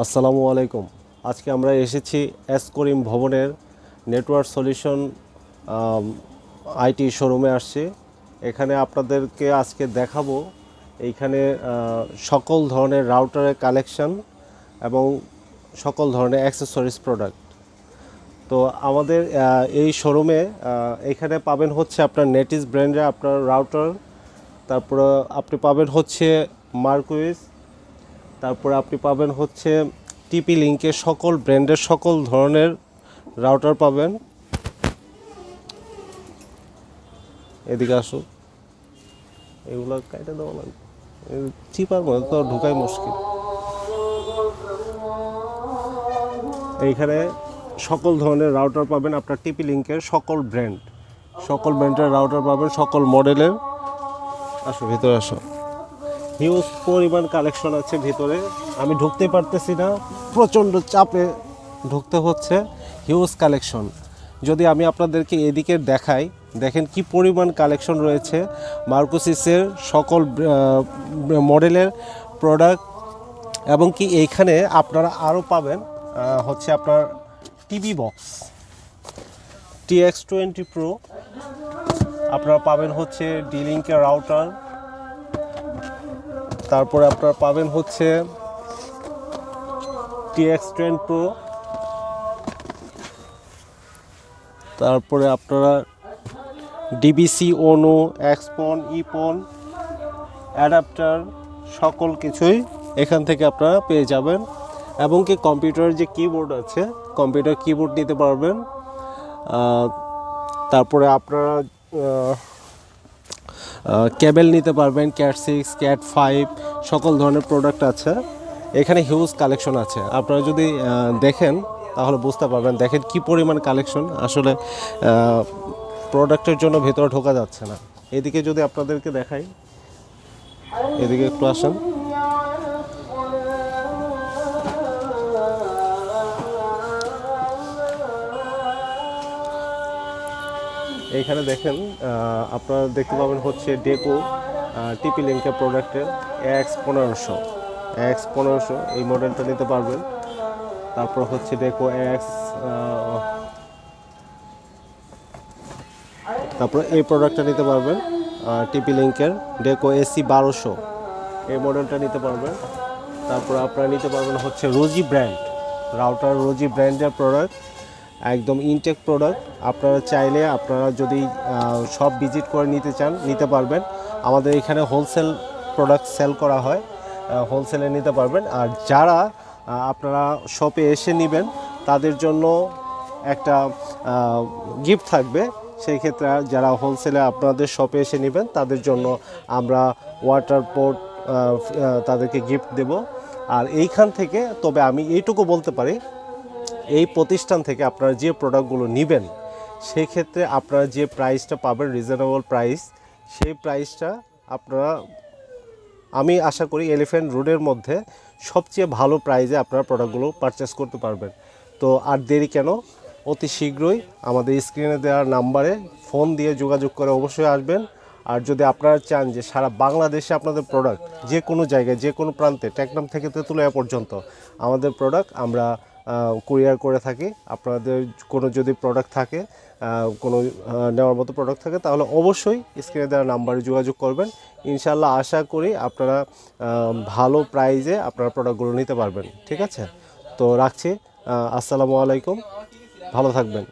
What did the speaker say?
আসসালামু আলাইকুম। আজকে আমরা এসেছি এস করিম ভবনের নেটওয়ার্ক সলিউশন আইটি শোরুমে আসছি। এখানে আপনাদেরকে আজকে দেখাবো এইখানে সকল ধরনের রাউটারের কালেকশন এবং সকল ধরনের অ্যাক্সেসরিজ প্রোডাক্ট। তো আমাদের এই শোরুমে এখানে পাবেন হচ্ছে আপনার নেটিস ব্র্যান্ডের আপনার রাউটার, তারপরে আপনি পাবেন হচ্ছে মার্কুইস তারপরে আপনি পাবেন হচ্ছে টিপি লিঙ্কের সকল ব্র্যান্ডের সকল ধরনের রাউটার পাবেন। এদিকে আসুন। এগুলো কাইটা দেওয়া লাগবে। চিপার মধ্যে তো ঢুকাই মুশকিল। এইখানে সকল ধরনের রাউটার পাবেন আপনার টিপি লিঙ্কের সকল ব্র্যান্ড। সকল ব্র্যান্ডের রাউটার পাবেন, সকল মডেলের আসো ভিতরে আসো হিউজ পরিমাণ কালেকশন আছে ভিতরে। আমি ঢুকতে পারতেছি না, প্রচণ্ড চাপে ঢুকতে হচ্ছে। হিউজ কালেকশন যদি আমি আপনাদেরকে এদিকে দেখাই, দেখেন কি পরিমাণ কালেকশন রয়েছে। মার্কোসিসের সকল মডেলের প্রোডাক্ট এবং কি এইখানে আপনারা আরও পাবেন হচ্ছে আপনার TV box T X twenty pro আপনারা পাবেন হচ্ছে ডিলিঙ্কের রাউটার তারপরে আপনারা পাবেন হচ্ছে টিএক্স টেন প্রো তারপরে আপনারা ডিবিসি ওনো এক্সপন ইপন অ্যাডাপ্টার সকল কিছুই এখান থেকে আপনারা পেয়ে যাবেন। এবং কি কম্পিউটারের যে কিবোর্ড আছে কম্পিউটার কিবোর্ড নিতে পারবেন। তারপরে আপনারা কেবেল নিতে পারবেন ক্যাট সিক্স ক্যাট ফাইভ সকল ধরনের প্রোডাক্ট আছে। এখানে হিউজ কালেকশন আছে। আপনারা যদি দেখেন, তাহলে বুঝতে পারবেন, দেখেন কি পরিমাণ কালেকশন আসলে প্রোডাক্টের জন্য ভেতরে ঢোকা যাচ্ছে না। এদিকে যদি আপনাদেরকে দেখাই, এদিকে একটু আসেন। এইখানে দেখেন আপনারা দেখতে পাবেন হচ্ছে ডেকো টিপি লিঙ্কের প্রোডাক্টের এক্স পনেরোশো। এক্স পনেরোশো, এই মডেলটা নিতে পারবেন। তারপর হচ্ছে ডেকো এক্স তারপর এই প্রোডাক্টটা নিতে পারবেন টিপি লিঙ্কের ডেকো এসি বারোশো। এই মডেলটা নিতে পারবেন। তারপর আপনারা নিতে পারবেন হচ্ছে রোজি ব্র্যান্ড রাউটার রোজি ব্র্যান্ডের প্রোডাক্ট একদম ইনটেক প্রোডাক্ট আপনারা চাইলে আপনারা যদি সব ভিজিট করে নিতে চান, নিতে পারবেন। আমাদের এখানে হোলসেল প্রোডাক্ট সেল করা হয় হোলসেলে নিতে পারবেন। আর যারা আপনারা শপে এসে নেবেন, তাদের জন্য একটা গিফট থাকবে। সেই ক্ষেত্রে যারা হোলসেলে আপনাদের শপে এসে নেবেন, তাদের জন্য আমরা ওয়াটার পোর্ট তাদেরকে গিফট দেব। আর এইখান থেকে, তবে আমি এইটুকু বলতে পারি এই প্রতিষ্ঠান থেকে আপনারা যে প্রোডাক্টগুলো নেবেন সেই ক্ষেত্রে আপনারা যে প্রাইসটা পাবেন রিজনেবল প্রাইস সেই প্রাইসটা আপনারা, আমি আশা করি এলিফ্যান্ট রোডের মধ্যে সবচেয়ে ভালো প্রাইজে আপনারা প্রোডাক্টগুলো পারচেস করতে পারবেন। তো আর দেরি কেন? অতি শীঘ্রই আমাদের স্ক্রিনে দেওয়ার নাম্বারে ফোন দিয়ে যোগাযোগ করে অবশ্যই আসবেন। আর যদি আপনারা চান যে সারা বাংলাদেশে আপনাদের প্রোডাক্ট যে কোনো জায়গায়, যে কোনো প্রান্তে, টেকনাম থেকে তেঁতুলিয়া পর্যন্ত আমাদের প্রোডাক্ট আমরা কুরিয়ার করে থাকি। আপনাদের কোনো যদি প্রোডাক্ট থাকে কোনো নেওয়ার মতো প্রোডাক্ট থাকে, তাহলে অবশ্যই স্ক্রিনে দেওয়া নাম্বারে যোগাযোগ করবেন। ইনশাল্লাহ আশা করি আপনারা ভালো প্রাইজে আপনারা প্রোডাক্টগুলো নিতে পারবেন। ঠিক আছে? তো রাখছি। আসসালামু আলাইকুম। ভালো থাকবেন।